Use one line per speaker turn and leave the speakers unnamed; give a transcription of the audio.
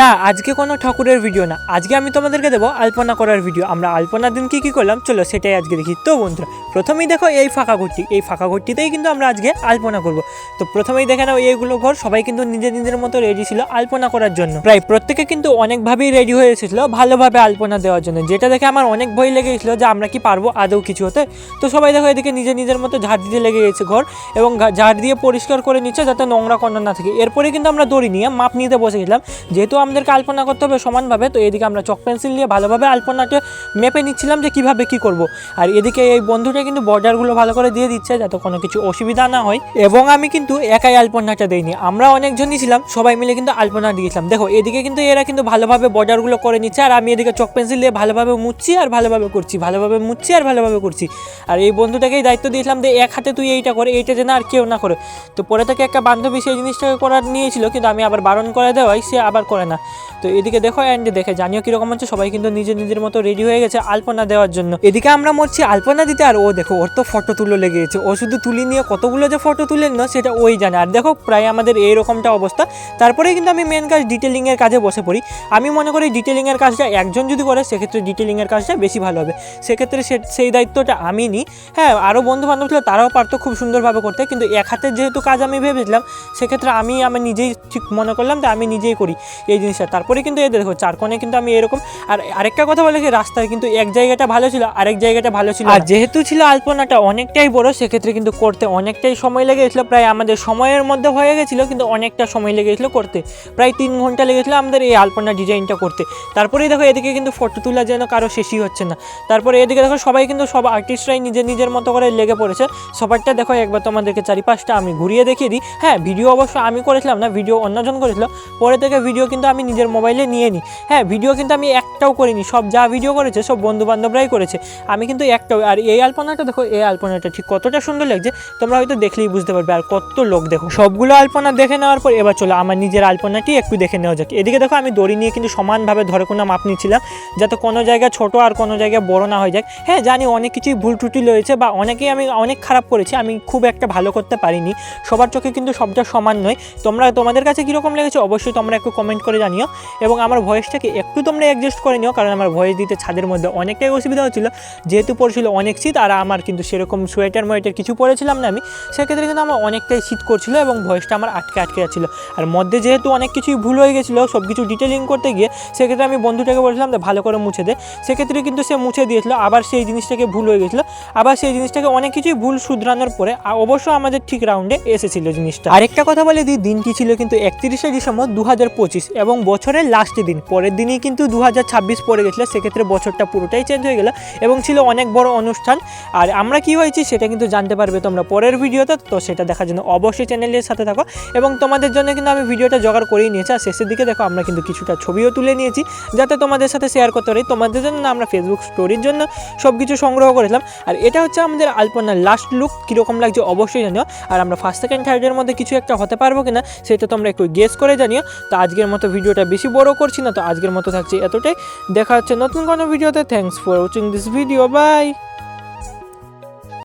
না, আজকে কোনো ঠাকুরের ভিডিও না। আজকে আমি তোমাদেরকে দেবো আলপনা করার ভিডিও আমরা আলপনার দিন কী কী করলাম? চলো সেটাই আজকে দেখি। তো বন্ধুরা, প্রথমেই দেখো এই ফাঁকা ঘরটি। এই ফাঁকা ঘরটিতেই কিন্তু আমরা আজকে আলপনা করব। তো প্রথমেই দেখে নাও, এইগুলো ঘর সবাই কিন্তু নিজের নিজের মতো রেডি ছিল আলপনা করার জন্য। প্রায় প্রত্যেকে কিন্তু অনেকভাবেই রেডি হয়ে এসেছিল ভালোভাবে আলপনা দেওয়ার জন্য। যেটা দেখে আমার অনেক ভয় লেগে গেছিল যে আমরা কি পারব আদৌ কিছু হতে। তো সবাই দেখো এদিকে নিজের নিজের মতো ঝাড় দিতে লেগে গেছে ঘর এবং ঝাড় দিয়ে পরিষ্কার করে নিচ্ছে যাতে নোংরা কন্যা না থাকে। এরপরে কিন্তু আমরা দড়ি নিয়ে মাপ নিতে বসে গেছিলাম। যেহেতু আমাদেরকে আলপনা করতে হবে সমানভাবে। তো এদিকে আমরা চক পেন্সিল নিয়ে ভালোভাবে আলপনাটা মেপে নিচ্ছিলাম যে কীভাবে কি করব। আর এদিকে এই বন্ধুটা কিন্তু বর্ডারগুলো ভালো করে দিয়ে দিচ্ছে যাতে কোনো কিছু অসুবিধা না হয়। এবং আমি কিন্তু একাই আলপনাটা দিইনি। আমরা অনেকজনই ছিলাম, সবাই মিলে কিন্তু আলপনা দিয়েছিলাম। দেখো, এদিকে কিন্তু এরা কিন্তু ভালোভাবে বর্ডারগুলো করে নিচ্ছে আর আমি এদিকে চক পেন্সিল দিয়ে ভালোভাবে মুচ্ছি আর ভালোভাবে করছি, ভালোভাবে মুচ্ছি আর ভালোভাবে করছি। আর এই বন্ধুটাকেই দায়িত্ব দিয়েছিলাম যে এক হাতে তুই এইটা করে, এইটা যেন আর কেউ না করে। তো পরে থেকে একটা বান্ধবী সেই জিনিসটাকে করার নিয়েছিল, কিন্তু আমি আবার বারণ করে দেওয়াই সে আবার করে না। তো এদিকে দেখো অ্যান্ড দেখে জানিও কীরকম হচ্ছে। সবাই কিন্তু নিজের নিজের মতো রেডি হয়ে গেছে আলপনা দেওয়ার জন্য। এদিকে আমরা মরছি আলপনা দিতে, আর ও দেখো, ওর তো ফটো তুলো লেগে গেছে ও শুধু তুলি নিয়ে কতগুলো যে ফটো তুলেন না সেটা ওই জানে। আর দেখো, প্রায় আমাদের এইরকমটা অবস্থা। তারপরে কিন্তু আমি মেন কাজ ডিটেলিংয়ের কাজে বসে পড়ি। আমি মনে করি ডিটেলিংয়ের কাজটা একজন যদি করে, সেক্ষেত্রে ডিটেলিংয়ের কাজটা বেশি ভালো হবে। সেক্ষেত্রে সেই দায়িত্বটা আমি নিই। হ্যাঁ আরও বন্ধু বান্ধব ছিল, তারাও পারতো খুব সুন্দরভাবে করতে। কিন্তু এক হাতের যেহেতু কাজ আমি ভেবেছিলাম, সেক্ষেত্রে আমি আমি নিজেই ঠিক মনে করলাম যে আমি নিজেই করি। এই জিনিসটা। তারপরে কিন্তু এই দেখো চারকোণে কিন্তু আমি এরকম আর আরেকটা কথা বলে কি রাস্তায় কিন্তু এক জায়গাটা ভালো ছিল আরেক জায়গাটা ভালো ছিল আর যেহেতু ছিল আলপনাটা অনেকটাই বড় সেক্ষেত্রে কিন্তু করতে অনেকটাই সময় লেগে গেছিল প্রায় আমাদের সময়ের মধ্যে হয়ে গেছিল কিন্তু অনেকটা সময় লেগেছিলো করতে। প্রায় তিন ঘণ্টা লেগেছিলো আমাদের এই আলপনা ডিজাইনটা করতে। তারপরেই দেখো এদিকে কিন্তু ফটো তোলা যেন কারও শেষই হচ্ছে না। তারপরে এদিকে দেখো সবাই কিন্তু সব আর্টিস্টরাই নিজের নিজের মতো করে লেগে পড়েছে। সবারটা দেখো একবার তোমাদেরকে চারিপাশটা আমি ঘুরিয়ে দেখিয়ে দিই। হ্যাঁ ভিডিও অবশ্য আমি করেছিলাম না ভিডিও অন্যজন করেছিল। পরে থেকে ভিডিও কিন্তু আমি নিজের মোবাইলে নিয়ে নিই। হ্যাঁ ভিডিও কিন্তু আমি একটাও করিনি। সব যা ভিডিও করেছে, সব বন্ধু বান্ধবরাই করেছে। আমি কিন্তু একটাও, আর এই আলপনাটা দেখো, এই আলপনাটা ঠিক কতটা সুন্দর লাগছে। তোমরা হয়তো দেখলেই বুঝতে পারবে, আর কত লোক দেখো। সবগুলো আলপনা দেখে নেওয়ার পর এবার চলো, আমার নিজের আলপনাটি একটু দেখে নেওয়া যাক। এদিকে দেখো, আমি দড়ি নিয়ে কিন্তু সমানভাবে ধরে কোনো মাপ নিচ্ছিলাম, যাতে কোনো জায়গায় ছোট আর কোনো জায়গায় বড় না হয়ে যায়। হ্যাঁ জানি অনেক কিছুই ভুল ত্রুটি রয়েছে, বা অনেকেই আমি অনেক খারাপ করেছি, আমি খুব একটা ভালো করতে পারিনি। সবার চোখে কিন্তু সবটা সমান নয়। তোমরা, তোমাদের কাছে কীরকম লেগেছে, অবশ্যই তোমরা একটু কমেন্ট করে জানিও। এবং আমার ভয়েসটাকে একটু তোমরা অ্যাডজাস্ট করে নিও, কারণ আমার ভয়েস দিতে ছাদের মধ্যে অনেকটাই অসুবিধা হচ্ছিল। যেহেতু পড়ছিল অনেক শীত, আর আমার কিন্তু সেরকম সোয়েটার মোয়েটার কিছু পরেছিলাম না আমি, সেক্ষেত্রে কিন্তু আমার অনেকটাই শীত করছিল এবং ভয়েসটা আমার আটকে আটকে যাচ্ছিল। আর মধ্যে যেহেতু অনেক কিছুই ভুল হয়ে গেছিল সব কিছু ডিটেলিং করতে গিয়ে, সেক্ষেত্রে আমি বন্ধুটাকে বলছিলাম ভালো করে মুছে দে। সেক্ষেত্রে কিন্তু সে মুছে দিয়েছিল, আবার সেই জিনিসটাকে ভুল হয়ে গেছিল। আবার সেই জিনিসটাকে অনেক কিছুই ভুল শুধরানোর পরে অবশ্য আমাদের ঠিক রাউন্ডে এসেছিল জিনিসটা। আরেকটা কথা বলে দিই, দিনটি ছিল কিন্তু একত্রিশে ডিসেম্বর দু হাজার পঁচিশ এবং বছরের লাস্ট দিন, পরের দিনই কিন্তু দু হাজার ছাব্বিশ পড়ে গেছিল, সেক্ষেত্রে বছরটা পুরোটাই চেঞ্জ হয়ে গেল এবং ছিল অনেক বড় অনুষ্ঠান। আর আমরা কি হয়েছি সেটা কিন্তু জানতে পারবে তোমরা পরের ভিডিওতে, তো সেটা দেখার জন্য অবশ্যই চ্যানেলের সাথে থাকো। এবং তোমাদের জন্য কিন্তু আমি ভিডিওটা জোগাড় করেই নিয়েছি, আর শেষের দিকে দেখো আমরা কিন্তু কিছুটা ছবিও তুলে নিয়েছি, যাতে তোমাদের সাথে শেয়ার করতে পারি। তোমাদের জন্য আমরা ফেসবুক স্টোরির জন্য সব কিছু সংগ্রহ করেছিলাম। আর এটা হচ্ছে আমাদের আলপনার লাস্ট লুক কীরকম লাগছে অবশ্যই জানিও। আর আমরা ফার্স্ট সেকেন্ড থার্ডের মধ্যে কিছু একটা হতে পারব কিনা, সেটা তোমরা একটু গেস করে জানিও। তো আজকের মতো ভিডিওটা বেশি বড় করছি না, তো আজকের মতো থাকছে এতটাই। দেখা হচ্ছে নতুন কোনো ভিডিওতে। Thanks for watching this video bye